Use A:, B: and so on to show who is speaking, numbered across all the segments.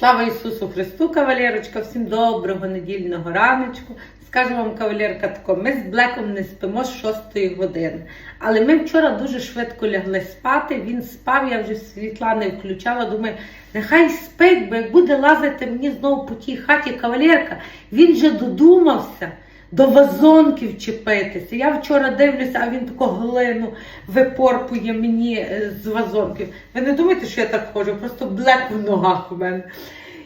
A: Слава Ісусу Христу, кавалерочка, всім доброго недільного раночку. Скажу вам, кавалерка, тако, ми з Блеком не спимо з 6 години. Але ми вчора дуже швидко лягли спати. Він спав, я вже світла не включала. Думаю, нехай спить, бо як буде лазити мені знову по тій хаті кавалерка, він же додумався. До вазонків чіпитися. Я вчора дивлюся, а він таку глину випорпує мені е, з вазонків. Ви не думаєте, що я так ходжу? Просто блек в ногах у мене.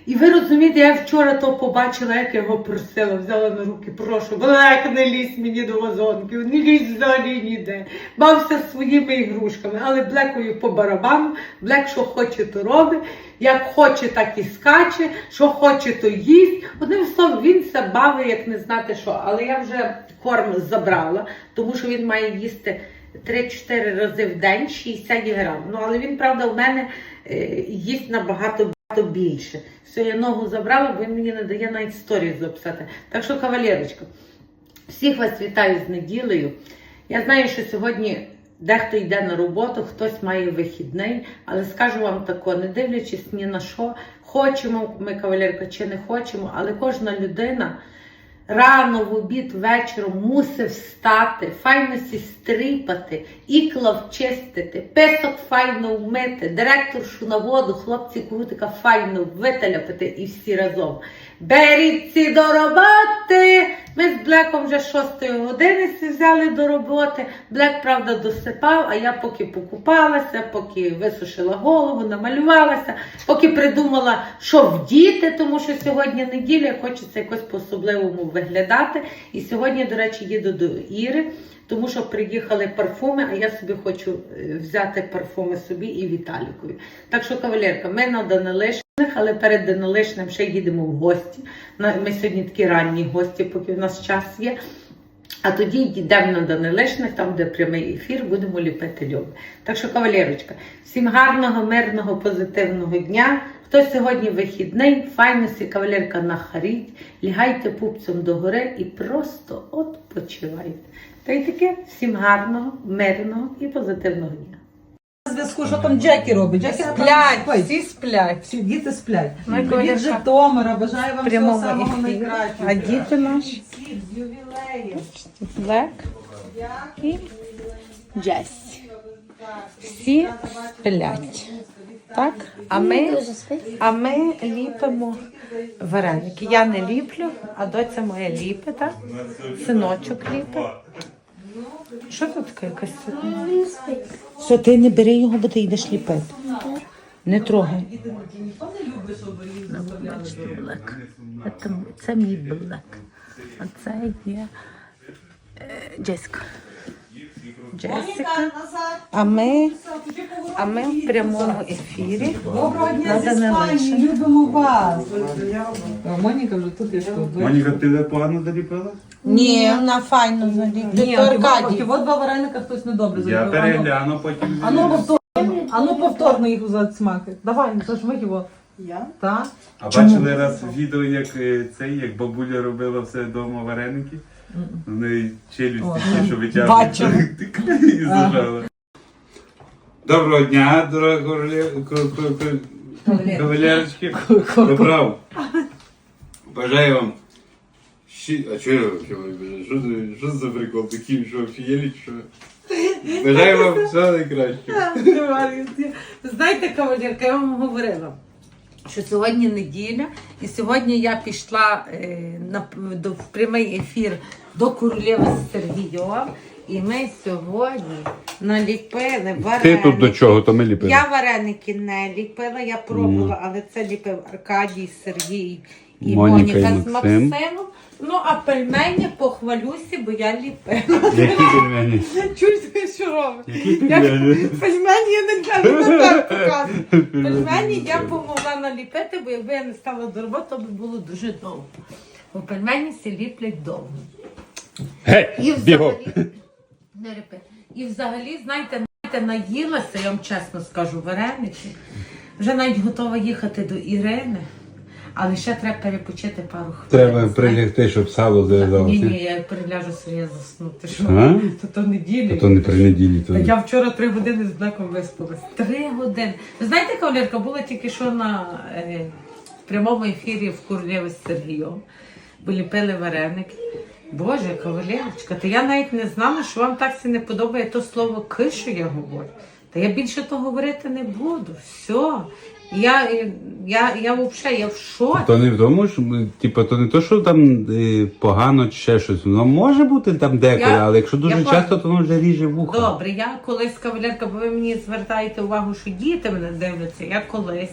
A: І ви розумієте, я вчора то побачила, як я його просила, взяла на руки, прошу, блек, не лізь мені до вазонків, не лізь взагалі ніде. Бався своїми ігрушками, але блекою по барабану, блек, що хоче, то робить, як хоче, так і скаче, що хоче, то їсть. Одним словом, він це бавить, як не знати що. Але я вже корм забрала, тому що він має їсти 3-4 рази в день 60 грам. Ну, але він, правда, в мене е, їсть набагато багато більше. Все, я ногу забрала, бо він мені не дає навіть сторіс записати. Так що, кавалерочка, всіх вас вітаю з неділею. Я знаю, що сьогодні дехто йде на роботу, хтось має вихідний, але скажу вам тако, не дивлячись ні на що, хочемо ми, кавалерка, чи не хочемо, але кожна людина. Рано, в обід, вечором мусив встати, файно стрипати, стріпати, ікла вчистити, песок файно вмити, директоршу на воду, хлопці крутика файно виталяпити і всі разом. Беріться до роботи! Ми з Блеком вже 6 години взяли до роботи. Блек, правда, досипав, а я поки покупалася, поки висушила голову, намалювалася, поки придумала, що вдіти, тому що сьогодні неділя, хочеться якось по-особливому виглядати. І сьогодні, до речі, їду до Іри, тому що приїхали парфуми, а я собі хочу е, взяти парфуми собі і Віталікові. Так що, кавалерка, ми на Данилишних, але перед Данилишним ще їдемо в гості. Ми сьогодні такі ранні гості, поки в нас час є. А тоді йдемо на Данилишних, там, де прямий ефір, будемо ліпити льоби. Так що, кавалерочка, всім гарного, мирного, позитивного дня. Хто сьогодні вихідний, файно сі кавалерка нахаріть, лягайте пупцем догори і просто відпочивайте. Та й таке всім гарного, мирного і позитивного дня.
B: На зв'язку, що там Джекі робить? Джекі спить.
A: всі сплять.
B: Всі діти сплять.
A: Ми
B: Привіт
A: Коля,
B: Житомира, бажаю вам всього
A: прямому
B: самого найкращого.
A: А діти наші?
B: Всі з ювілеєм.
A: Блек і Джесі. Всі сплять. Так? А ми, а ми ліпимо вареники. Я не ліплю, а доця моя ліпить, так? Синочок ліпить. Що це таке якась? Все, ти не бери його, бо ти йдеш ліпити. Не трогай. Бачите, блек. Це, мій блек. А це є е, Джеська. Джесіка. А ми, а ми в прямому ефірі.
B: Доброго дня зі Іспанії, любимо вас. Моніка вже тут є що.
C: Моніка, ти не погано заліпила?
A: Ні, вона файно заліпить.
B: Ні, от два вареника хтось недобре
C: Я
B: зробив.
C: перегляну потім.
B: А ну повторно, а ну повторно їх засмаки. Давай, зажми його.
D: Я?
B: Так?
C: А бачили раз відео, як е, цей, як бабуля робила все вдома вареники? У неї челюсті
B: О,
C: ті, що витягли.
A: Бачила.
C: І зажала. Доброго дня, дорогі кавалерочки. Добрав. Бажаю вам. щи- А чого я вообще бажаю? Що це- Що за прикол? Такий, що взагалі що? Бажаю вам всього найкращого.
A: Знаєте, кавалерка, я вам говорила, що сьогодні неділя, і сьогодні я пішла е, на, до, в прямий ефір до королеви з Сергійом, і ми сьогодні наліпили вареники.
E: Ти тут до чого, то ми ліпили.
A: Я вареники не ліпила, я пробувала, але це ліпив Аркадій, Сергій і
E: Моніка
A: Моніка,
E: і
A: з
E: Максим.
A: Максимом. Ну, а пельмені похвалюся, бо я ліпила.
E: Які пельмені?
A: Чуєте, що робить?
E: Які
A: пельмені? Пельмені я не кажу, не так показую. Пельмені я помогла наліпити, бо якби я не стала до роботи, то би було дуже довго. Бо пельмені всі ліплять довго.
E: Гей,
A: І
E: бігом.
A: взагалі, не репи. І взагалі, знаєте, знаєте, наїлася, я вам чесно скажу, вареники. Вже навіть готова їхати до Ірини, але ще треба перепочити пару хвилин.
E: Треба
A: знаєте.
E: прилягти, щоб сало
A: Ні,
E: зав'язалося.
A: ні, я приляжу собі я засну. Ти що?
E: А?
A: То то неділя.
E: То не при неділі. То...
A: Та я вчора три години з Блеком виспалась. Три години. Ви знаєте, кавалерка була тільки що на, е, прямому ефірі в Курлєві з Сергієм. Бо ліпили вареники. Боже, кавалерочка, та я навіть не знала, що вам так це не подобає то слово ки, що я говорю. Та я більше то говорити не буду. Все. Я, я, я взагалі я в шоці.
E: То не в тому, що типу, то не то, що там е, погано чи ще щось. Воно може бути там деколи,
A: Я-
E: але якщо дуже
A: я
E: часто, то воно вже ріже вуха.
A: Добре, я колись кавалерка, бо ви мені звертаєте увагу, що діти мене дивляться. Я колись.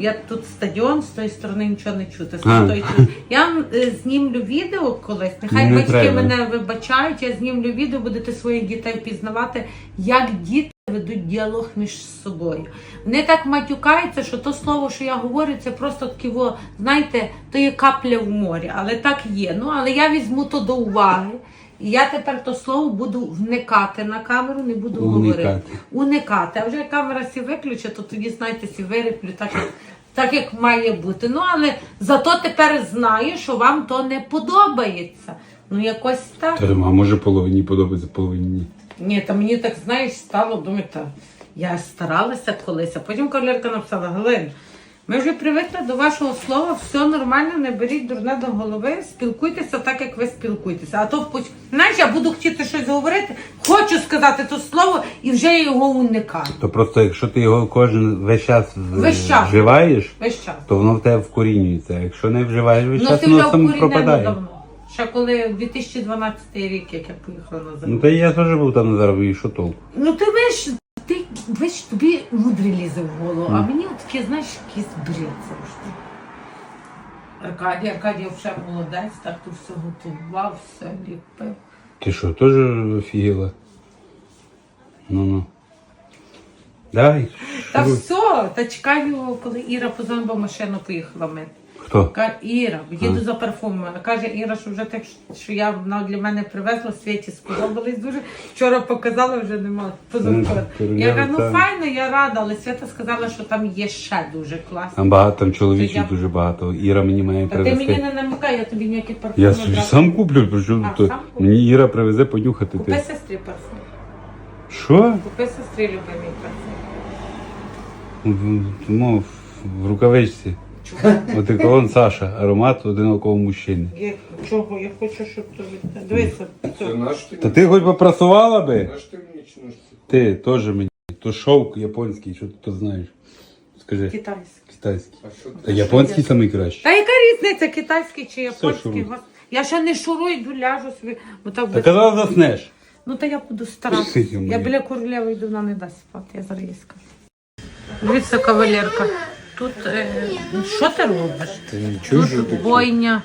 A: Я тут стадіон, з тої сторони нічого не чути. З
E: А.
A: тої- Я вам е, знімлю відео колись. Нехай
E: Не
A: батьки
E: треба.
A: мене вибачають. Я знімлю відео, будете своїх дітей пізнавати, як діти ведуть діалог між собою. Вони так матюкаються, що то слово, що я говорю, це просто таке, во, знаєте, то є капля в морі, але так є. Ну але я візьму то до уваги. І я тепер то слово буду вникати на камеру, не буду
E: Уникати.
A: говорити. Уникати. А вже як камера сі виключить, то тоді, знаєте, сі вириплю так, як, так, як має бути. Ну, але зато тепер знаю, що вам то не подобається. Ну, якось так.
E: Та, а може половині подобається, половині ні.
A: Ні, та мені так, знаєш, стало думати, та я старалася колись, а потім кавалерка написала, Галин, ми вже привикли до вашого слова, все нормально, не беріть дурне до голови, спілкуйтеся так, як ви спілкуєтеся. А то пусть, знаєш, я буду хотіти щось говорити, хочу сказати то слово і вже я його уникаю.
E: То просто якщо ти його кожен весь час,
A: Весь час.
E: вживаєш,
A: Весь час.
E: то воно в тебе вкорінюється. А Якщо не вживаєш весь
A: Ну,
E: час,
A: ти вже
E: воно сам
A: вкорінено
E: пропадає.
A: давно. Ще коли 2012 рік, як я поїхала на
E: Ну
A: землю.
E: та я теж був там на заробі, і що толку?
A: Ну ти виш, ти виш, тобі мудрі лізе в голову, а мені от таке, знаєш, якийсь бред завжди. Аркадій, Аркадій вже молодець, так тут все готував, все ліпив.
E: Ти що, теж офігела? Ну ну. Давай.
A: Та
E: шуруй.
A: все, та чекаю, коли Іра позвонила, бо машину поїхала мити.
E: Хто?
A: Каже, Іра, їду за парфумами. Каже Іра, що вже так, що я вона для мене привезла, світі сподобались дуже. Вчора показала, вже нема позавчора.
E: Ну,
A: Я кажу, ну
E: так.
A: файно, я рада, але Свята сказала, що там є ще дуже класно.
E: Там багато, там чоловічів
A: я-
E: дуже багато. Іра мені має
A: Та ти мені
E: привезти.
A: не намикай, я тобі ніякі парфуми.
E: Я собі
A: брати.
E: сам куплю,
A: А,
E: то
A: сам купиш?
E: мені Іра привезе понюхати.
A: Купи
E: Ти.
A: сестрі парфум.
E: Що?
A: Купи сестрі любимий парфум.
E: В- Тому в- в рукавичці. От колон Саша, аромат одинокого мужчини.
A: Я, чого? Я хочу, щоб тобі... Дивися.
C: Це наш ти?
E: Та ти хоч попрасувала би?
C: Наш ти мені чи ти?
E: Теж мені. То шовк японський, що ти то знаєш. Скажи,
A: Китайський.
E: китайський.
C: А що
E: Та японський самий кращий.
A: Та яка різниця, китайський чи японський?
E: шуруй.
A: Гос- Я ще не шурую, йду ляжу собі. Бо так
E: Та
A: без...
E: казала заснеш.
A: Ну то я буду старатися. Я біля королеви йду, вона не дасть спати, я зараз їй скажу. Дивіться, кавалерка. Тут е, що ти робиш? Тут бойня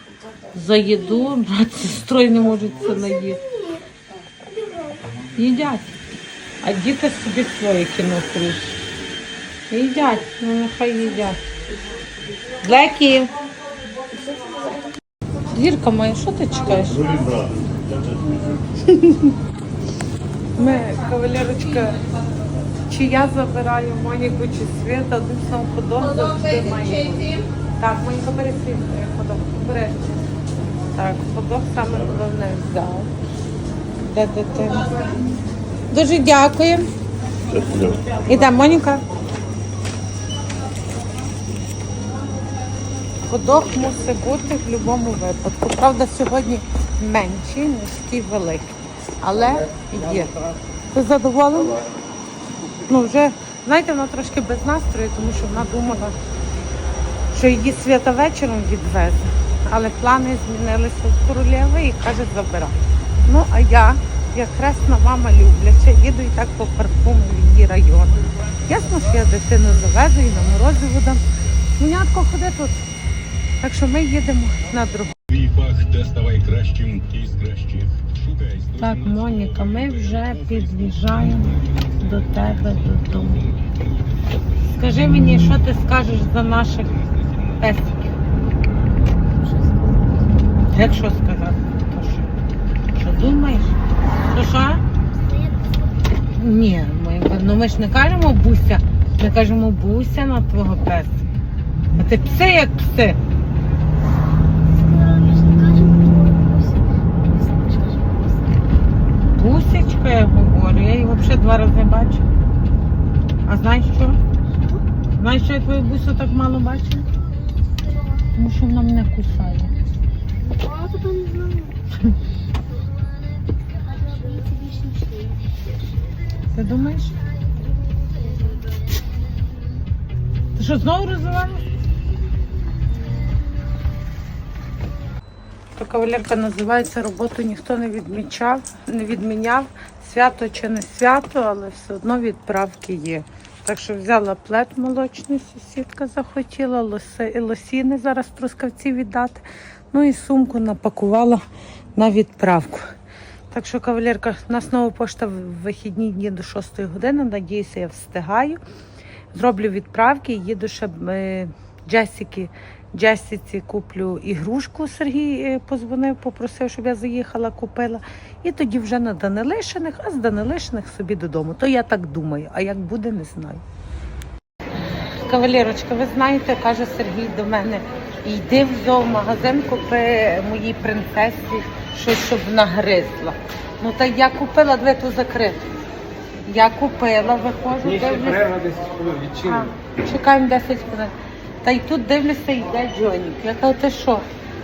A: за їду, брат з сестрою не можуть це наїсти. Їдять. А діти собі своє кіно круть. Їдять, ну нехай їдять. Блекі. Гірка моя, що ти чекаєш? Ми, кавалерочка, чи я забираю Моніку, чи Свята, один сам ходок завжди має. Так, Моніка, бери свій е, ходок, бери. Так, ходок саме головне взяв. Де дитина? Дуже дякую. Ідемо, Моніка. Ходок мусить бути в будь-якому випадку. Правда, сьогодні менший, не такий великий. Але є. Ти задоволена? Ну, вже, знаєте, вона трошки без настрою, тому що вона думала, що її свята вечором відвезе. Але плани змінилися в королеви і каже, забирай. Ну, а я, як хресна мама любляча, їду і так по парфуму в її район. Ясно, що я дитину заведу і на морозі дам. Мунятко ходи тут. Так що ми їдемо на другу.
D: Твій фах кращим із кращих.
A: Так, Моніка, ми вже під'їжджаємо до тебе додому. Скажи мені, що ти скажеш за наших песиків? Як що сказати? Що думаєш? То що? Ні, ми, ну ми ж не кажемо буся, ми кажемо буся на твого песика. А ти пси як пси. Бусечка, я говорю, я її взагалі два рази бачу. А знаєш що? Знаєш, що я твою бусю так мало бачу? Тому що вона мене кусає.
F: Ти
A: думаєш? Ти що знову розвиваєш? То кавалерка називається роботу ніхто не відмічав, не відміняв. Свято чи не свято, але все одно відправки є. Так що взяла плед молочний, сусідка захотіла, лоси, лосіни зараз трускавці віддати. Ну і сумку напакувала на відправку. Так що, кавалерка, у нас нова пошта в вихідні дні до 6 години. Надіюся, я встигаю. Зроблю відправки, їду ще Джесіки. Джесіці куплю ігрушку. Сергій е, позвонив, попросив, щоб я заїхала, купила. І тоді вже на Данилишиних, а з Данилишиних собі додому. То я так думаю, а як буде, не знаю. Кавалерочка, ви знаєте, каже Сергій до мене, йди в зоомагазин, купи моїй принцесі щось, щоб нагризла. Ну та я купила дві ту закриту. Я купила, виходжу, дивлюся. А, чекаємо 10 хвилин. Та й тут дивлюся, йде Джонік. Я кажу, ти що?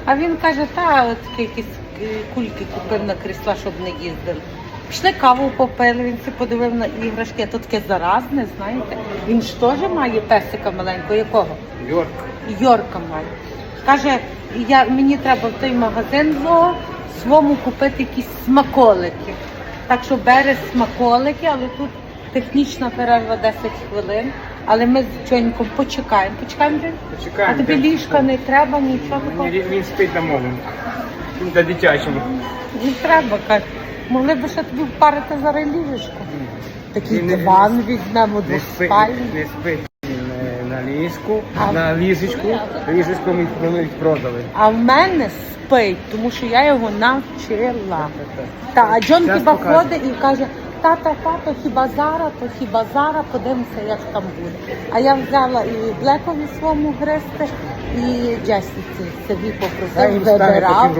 A: А він каже, та от такі якісь е, кульки купив на крісла, щоб не їздили. Пішли каву попили, він це подивив на іграшки, а то таке заразне, знаєте. Він ж теж має песика маленького, якого? Йорка. Йорка має. Каже, я, мені треба в той магазин злого своєму купити якісь смаколики. Так що бере смаколики, але тут технічна перерва 10 хвилин. Але ми з Чоньком почекаємо. Почекаємо вже? А тобі ліжка не треба, нічого такого.
G: Він, він спить на мову. Він на дитячому.
A: Не треба, каже. Могли б ще тобі впарити зараз ліжечко. Такий
G: Він не-
A: диван візьмемо
G: Не спить,
A: двоспальний.
G: не спить він е, на ліжку,
A: А.
G: на ліжечку. Ліжечко ми ми продали.
A: А в мене спить, тому що я його навчила. Та, а Джон хіба ходить і каже, тата, тато, хіба зараз, то хіба зараз, подивимося, як там буде. А я взяла і Блекові своєму гристи, і Джесіці собі попросив, вибирав.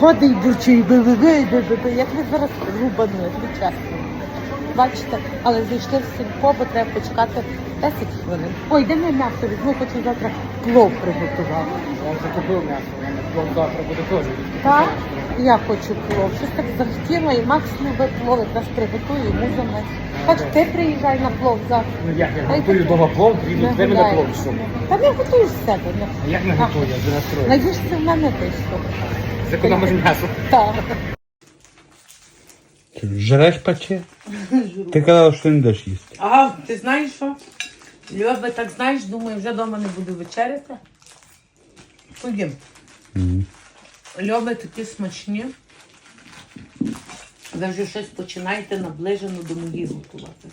A: Ходить бурчить, би-би-би, би-би-би. Як ви зараз рубанули, чесно. Бачите, але зайшли в сільпо, бо треба почекати 10 хвилин. Ой, де м'ясо візьму, хочу завтра плов приготувати.
G: Я вже купив м'ясо, у мене плов завтра буде теж.
A: Так? Я хочу плов. Щось так захотіла, і Макс любить плов, якраз приготую йому за мене. Так що ти приїжджай на плов завтра.
G: Ну як я
A: Та й
G: готую вдома плов, він
A: Не
G: з ними на
A: гуляй.
G: плов що?
A: Та не готуй з себе. ну.
G: А Як не готую, я вже настрою.
A: Наїжся в мене що.
G: Зекономиш м'ясо.
A: Так.
E: Жреш паче? Ти казала, що не даш їсти.
A: А, ти знаєш що? Льоби, так знаєш, думаю, вже вдома не буду вечеряти. Ходім. Льоби такі смачні. Ви вже щось починаєте наближено до моїх готувати.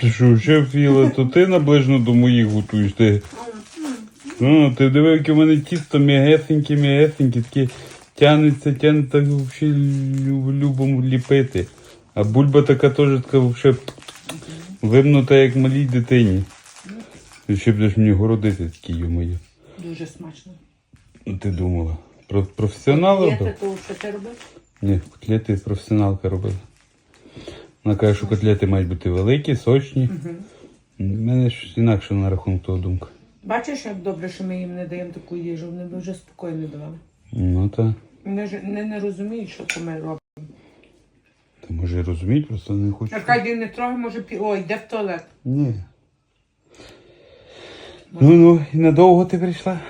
E: Ти що, ще віла, то ти наближено до моїх готуєш. Ти, ну, ти диви, яке в мене тісто м'ягесеньке, м'ягесеньке, таке тянеться, тянеться, так взагалі люб- любимо ліпити. А бульба така теж така взагалі вимнута, як малій дитині. Ти ще будеш мені городити такі, йо-моє.
A: Дуже смачно.
E: Ну, Ти думала. Про професіонал робив?
A: такого, що ти робиш?
E: Ні, котлети професіоналка робила. Вона каже, що котлети мають бути великі, сочні. У мене ж інакше на рахунок того думка.
A: Бачиш, як добре, що ми їм не даємо таку їжу, вони б вже спокійно давали.
E: Ну так.
A: Вони ж не, не розуміють, що це ми робимо.
E: Ти може розуміти, просто не хочу.
A: Аркадій не трохи може пі. Ой, йде в туалет.
E: Ні. Ну ну, і надовго ти прийшла?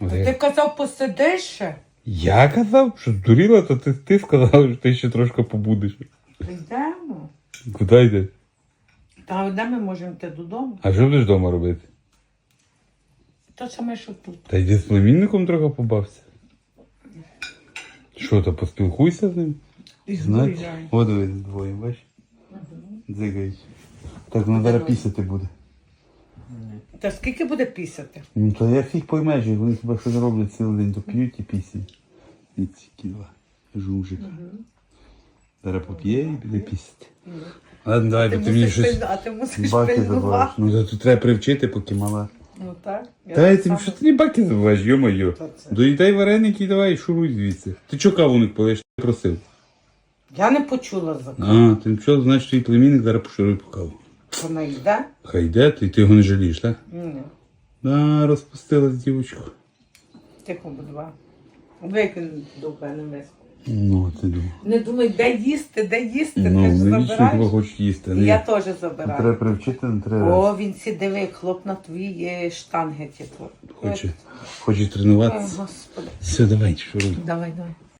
E: От
A: Ти казав, посидиш ще?
E: Я казав, що здуріла, то ти, ти сказав, що ти ще трошки побудеш.
A: Йдемо.
E: Куди йдеш?
A: Та де ми можемо йти додому?
E: А що будеш вдома робити?
A: То саме, що тут.
E: Та йди з племінником трохи побався. Що, то поспілкуйся з ним?
A: І згоряй.
E: от ви двоє, бачиш? Дзигають. Так, ну зараз пісяти буде.
A: Та скільки буде пісяти?
E: Ну то я фіг поймеш, як вони хіба щось роблять цілий день, то п'ють і пісять. І ці кіла. Жужик. Зараз поп'є і піде пісяти. Ладно, давай, бо ти мені щось
A: а ти мусиш
E: баки забуваєш.
A: пильнувати.
E: Ну то тут треба привчити, поки мала.
A: Ну так. Я
E: Та
A: так
E: ти
A: само.
E: що ти не баки забуваєш, йо-моє. Доїдай вареники і давай шуруй звідси. Ти чого каву не палиш, ти просив?
A: Я не почула за
E: А, ти що, значить твій племінник зараз пошуруй по каву.
A: Вона йде?
E: Хай йде, ти, ти його не жалієш, так?
A: Ні.
E: Да, розпустилась дівочка.
A: Тихо, будь два. Як він довбе не миску.
E: Ну, ти думав.
A: Не думай, де їсти, де їсти,
E: Ну,
A: ти ж
E: не хіба
A: забираєш.
E: хочеш їсти.
A: І
E: Не,
A: Я теж
E: не
A: забираю.
E: треба привчити, не треба.
A: О, він ці диви, хлоп на твої штанги, типу.
E: Хоче, хоче
A: Ой,
E: тренуватися.
A: господи.
E: Все, давай, шуруй.
A: Давай, давай.